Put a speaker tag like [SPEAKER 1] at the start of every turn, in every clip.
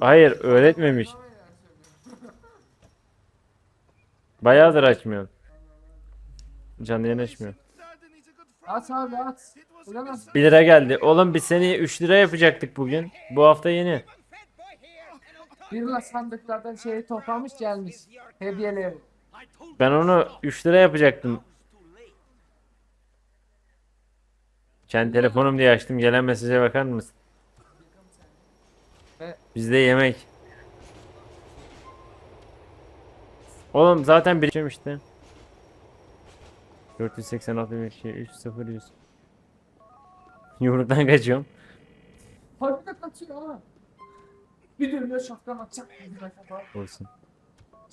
[SPEAKER 1] Hayır öğretmemiş. Bayağıdır açmıyor. Canlı yayın açmıyor.
[SPEAKER 2] At abi at. Bilemez.
[SPEAKER 1] 1 lira geldi. Oğlum biz seni 3 lira yapacaktık bugün. Bu hafta yeni.
[SPEAKER 2] Birla sandıklardan şeyi toplamış gelmiş. Hediyeleri.
[SPEAKER 1] Ben onu 3 lira yapacaktım. Kendi telefonum diye açtım. Gelen mesaja bakar mısın? Bizde yemek. Oğlum zaten birikmişim işte. 486 bir şey 3 0 100. Yumruktan kaçıyorum.
[SPEAKER 2] Harika kaçıyor ama. Bir dönüyor şatkan atacak. Bir.
[SPEAKER 1] Olsun.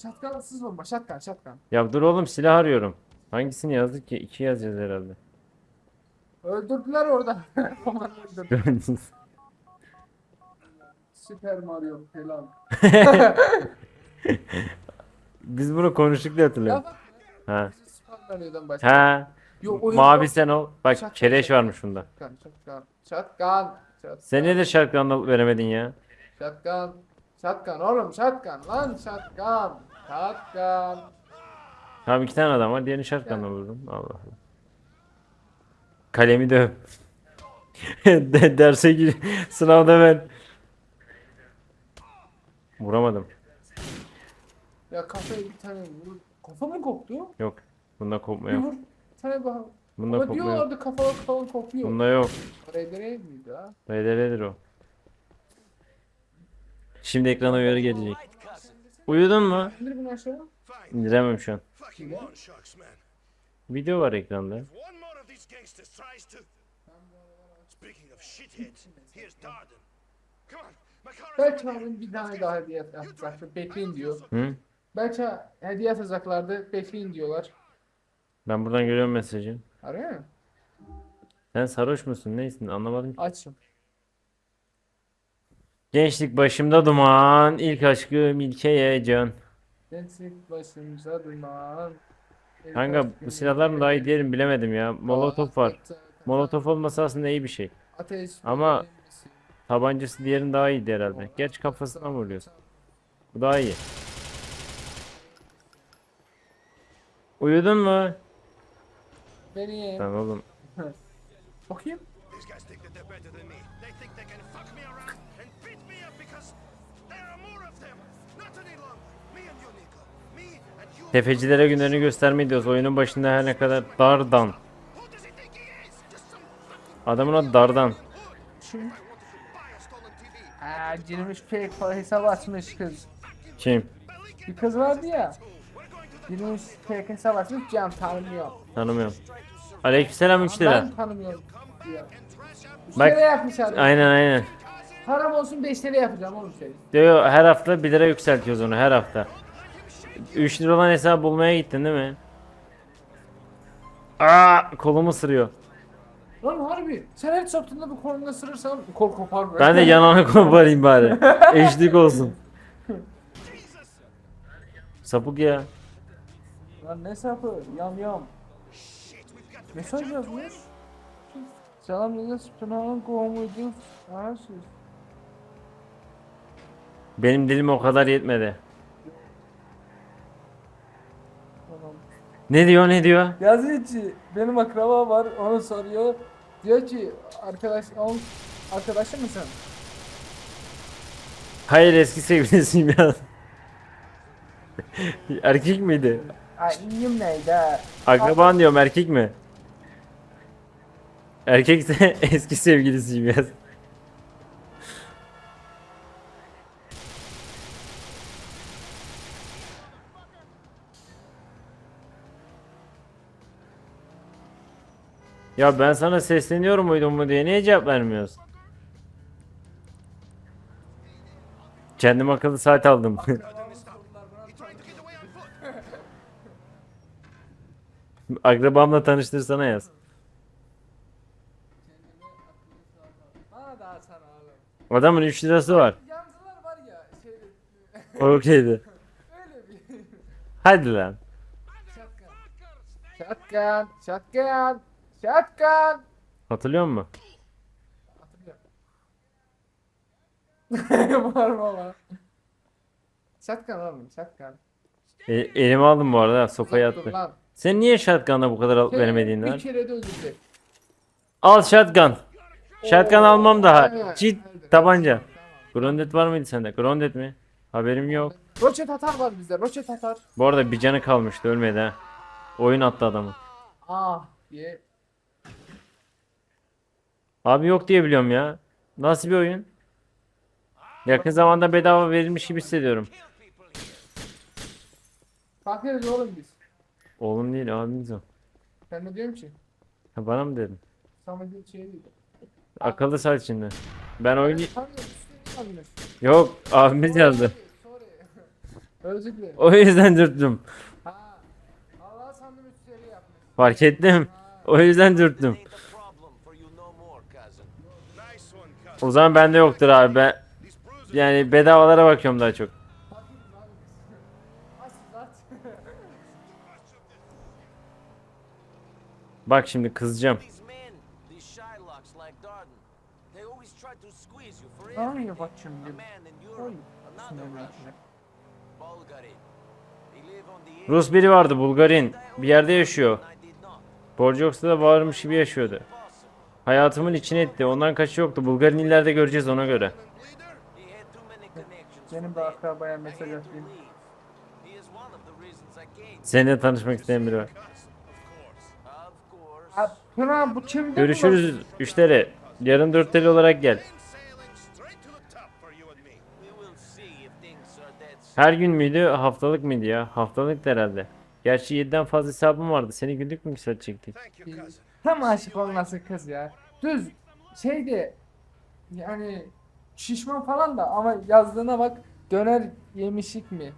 [SPEAKER 2] Şatkansız olma. Şatkan şatkan.
[SPEAKER 1] Ya dur oğlum silah arıyorum. Hangisini yazdık ki? 2 yazacağız herhalde.
[SPEAKER 2] Öldürdüler orada. Komando öldürdü. Süper Mario falan.
[SPEAKER 1] Biz bunu konuştuk diye
[SPEAKER 2] Ya
[SPEAKER 1] hatırlıyorum.
[SPEAKER 2] bak.
[SPEAKER 1] Ha.
[SPEAKER 2] Süper Mario'dan başka.
[SPEAKER 1] Ha.
[SPEAKER 2] Yo, oyun
[SPEAKER 1] Mavi sen ol. Bak
[SPEAKER 2] Şaka
[SPEAKER 1] keleş
[SPEAKER 2] şaka.
[SPEAKER 1] varmış bunda.
[SPEAKER 2] Şatkan şatkan. Şatkan. Şatkan.
[SPEAKER 1] Sen nedir şarkılarını alıp veremedin ya?
[SPEAKER 2] Şatkan. Şatkan oğlum şatkan lan şatkan. Şatkan.
[SPEAKER 1] Tamam iki tane adam var. Diğerini şarkılarına vurdum. Allah Allah. Kalemi döv. De- Derse gir. Sınavda ben. Vuramadım.
[SPEAKER 2] Ya kafaya bir tane vur. Kafa mı koptu?
[SPEAKER 1] Yok. Bunda kopma
[SPEAKER 2] Bir
[SPEAKER 1] yok.
[SPEAKER 2] vur. Bir tane daha.
[SPEAKER 1] Bunda
[SPEAKER 2] Ama
[SPEAKER 1] kopma yok.
[SPEAKER 2] diyorlardı kafalar falan kopuyor.
[SPEAKER 1] Bunda yok.
[SPEAKER 2] Raidere miydi ha?
[SPEAKER 1] BDR'dir o. Şimdi ekrana uyarı gelecek. Uyudun mu?
[SPEAKER 2] İndir bunu aşağı.
[SPEAKER 1] İndiremem şu an.
[SPEAKER 3] Fucking one sharks, man.
[SPEAKER 1] Video var ekranda.
[SPEAKER 3] One more of these gangsters tries to. Speaking of shitheads, here's Darden. Come on,
[SPEAKER 2] abim bir tane daha hediye atacaklar. Bekleyin diyor.
[SPEAKER 1] Hı?
[SPEAKER 2] Belki hediye atacaklardı. Bekleyin diyorlar.
[SPEAKER 1] Ben buradan görüyorum mesajı.
[SPEAKER 2] Arıyor mu?
[SPEAKER 1] Sen sarhoş musun? Neysin? Anlamadım. ki.
[SPEAKER 2] Açım.
[SPEAKER 1] Gençlik başımda duman, ilk aşkım ilkeye can.
[SPEAKER 2] Gençlik başımıza duman.
[SPEAKER 1] Kanka bu silahlar mı daha iyi diyelim bilemedim ya. Molotof var. Molotof olmasa aslında iyi bir şey.
[SPEAKER 2] Ateş.
[SPEAKER 1] Ama-. Tabancası diğerinin daha iyiydi herhalde. Gerçi kafasına vuruyorsun. Bu daha iyi. Uyudun mu?
[SPEAKER 2] Beni
[SPEAKER 1] Lan oğlum.
[SPEAKER 2] bakayım.
[SPEAKER 1] Tefecilere günlerini göstermeyi diyoruz. Oyunun başında her ne kadar dardan. Adamın adı dardan.
[SPEAKER 2] Şu. Aa, girmiş fake para hesap açmış kız.
[SPEAKER 1] Kim?
[SPEAKER 2] Bir kız vardı ya. Girmiş fake hesap açmış can tanımıyor.
[SPEAKER 1] Tanımıyorum. Aleykümselam 3 lira.
[SPEAKER 2] Ben tanımıyorum. Ya. 3
[SPEAKER 1] Bak-
[SPEAKER 2] lira yapmış abi.
[SPEAKER 1] Aynen aynen.
[SPEAKER 2] Param olsun 5 lira yapacağım oğlum şey.
[SPEAKER 1] Diyor her hafta 1 lira yükseltiyoruz onu her hafta. 3 lira olan hesabı bulmaya gittin değil mi? Aa kolumu ısırıyor.
[SPEAKER 2] Lan harbi sen her saptığında bu kolunu ısırırsan kol kopar böyle.
[SPEAKER 1] Ben de yanağına koparayım bari. Eşlik olsun. Sapık ya.
[SPEAKER 2] Lan ne sapı yam yam. Mesaj yazmış. Selam dedi Spinal'ın kovmuydu. Ararsız.
[SPEAKER 1] Benim dilim o kadar yetmedi.
[SPEAKER 2] Tamam.
[SPEAKER 1] Ne diyor ne diyor?
[SPEAKER 2] Yazıyor ki benim akraba var onu soruyor. Diyor ki arkadaş on arkadaşı mısın?
[SPEAKER 1] Hayır eski sevgilisiyim ya. erkek miydi?
[SPEAKER 2] Ay iyiyim neydi ha?
[SPEAKER 1] Akraban diyorum erkek mi? Erkekse eski sevgilisiyim ya. Ya ben sana sesleniyorum muydum mu diye niye cevap vermiyorsun? Kendim akıllı saat aldım. Akrabamla tanıştırsana yaz. Adamın 3 lirası var.
[SPEAKER 2] Yancılar var
[SPEAKER 1] Okeydi. Hadi lan.
[SPEAKER 2] Şatkan. Şatkan. Şatkan. Şatkan.
[SPEAKER 1] Hatırlıyor musun?
[SPEAKER 2] Hatırlıyorum. Var baba. Şatkan oğlum şatkan.
[SPEAKER 1] E, elime aldım bu arada sopayı
[SPEAKER 2] Dur
[SPEAKER 1] attı.
[SPEAKER 2] lan.
[SPEAKER 1] Sen niye shotgun'a bu kadar al- veremediğin
[SPEAKER 2] Bir
[SPEAKER 1] lan?
[SPEAKER 2] kere de öldürecek.
[SPEAKER 1] Al shotgun. Shotgun almam daha.
[SPEAKER 2] Evet, evet.
[SPEAKER 1] tabanca. Grondet var mıydı sende? Grondet mi? Haberim yok.
[SPEAKER 2] Roçet atar var bizde. Roçet atar.
[SPEAKER 1] Bu arada bir canı kalmıştı ölmedi ha. Oyun attı adamı.
[SPEAKER 2] Ah diye.
[SPEAKER 1] Abi yok diye biliyorum ya. Nasıl bir oyun? Yakın zamanda bedava verilmiş gibi hissediyorum.
[SPEAKER 2] Kalkıyoruz oğlum biz.
[SPEAKER 1] Oğlum değil abimiz o.
[SPEAKER 2] Ben de diyorum ki.
[SPEAKER 1] Ha, bana mı dedin?
[SPEAKER 2] Samet'in şey değil.
[SPEAKER 1] Akıllı saat içinde. Ben
[SPEAKER 2] üstüne yazmış.
[SPEAKER 1] Yok abimiz yazdı.
[SPEAKER 2] Özür dilerim.
[SPEAKER 1] O yüzden dürttüm.
[SPEAKER 2] Ha. Allah sandım üstleri yapmış.
[SPEAKER 1] Fark ettim. O yüzden dürttüm. O zaman bende yoktur abi. Ben yani bedavalara bakıyorum daha çok. Bak şimdi kızacağım. Rus biri vardı Bulgarin. Bir yerde yaşıyor.
[SPEAKER 4] Not.
[SPEAKER 1] Borcoks'ta da varmış gibi yaşıyordu. Hayatımın içine etti. Ondan kaçı yoktu. Bulgarin illerde göreceğiz ona göre.
[SPEAKER 2] Benim
[SPEAKER 4] there.
[SPEAKER 2] akrabaya mesaj atayım.
[SPEAKER 1] Seninle tanışmak isteyen biri var.
[SPEAKER 2] Ha, Tuna bu kimdi?
[SPEAKER 1] Görüşürüz üçleri. Yarın dörtleri olarak gel. Her gün müydü? Haftalık mıydı ya? Haftalık herhalde. Gerçi 7'den fazla hesabım vardı. Seni günlük mü çektik?
[SPEAKER 2] Tam aşık olması kız ya. Düz şeydi yani şişman falan da ama yazdığına bak döner yemişik mi?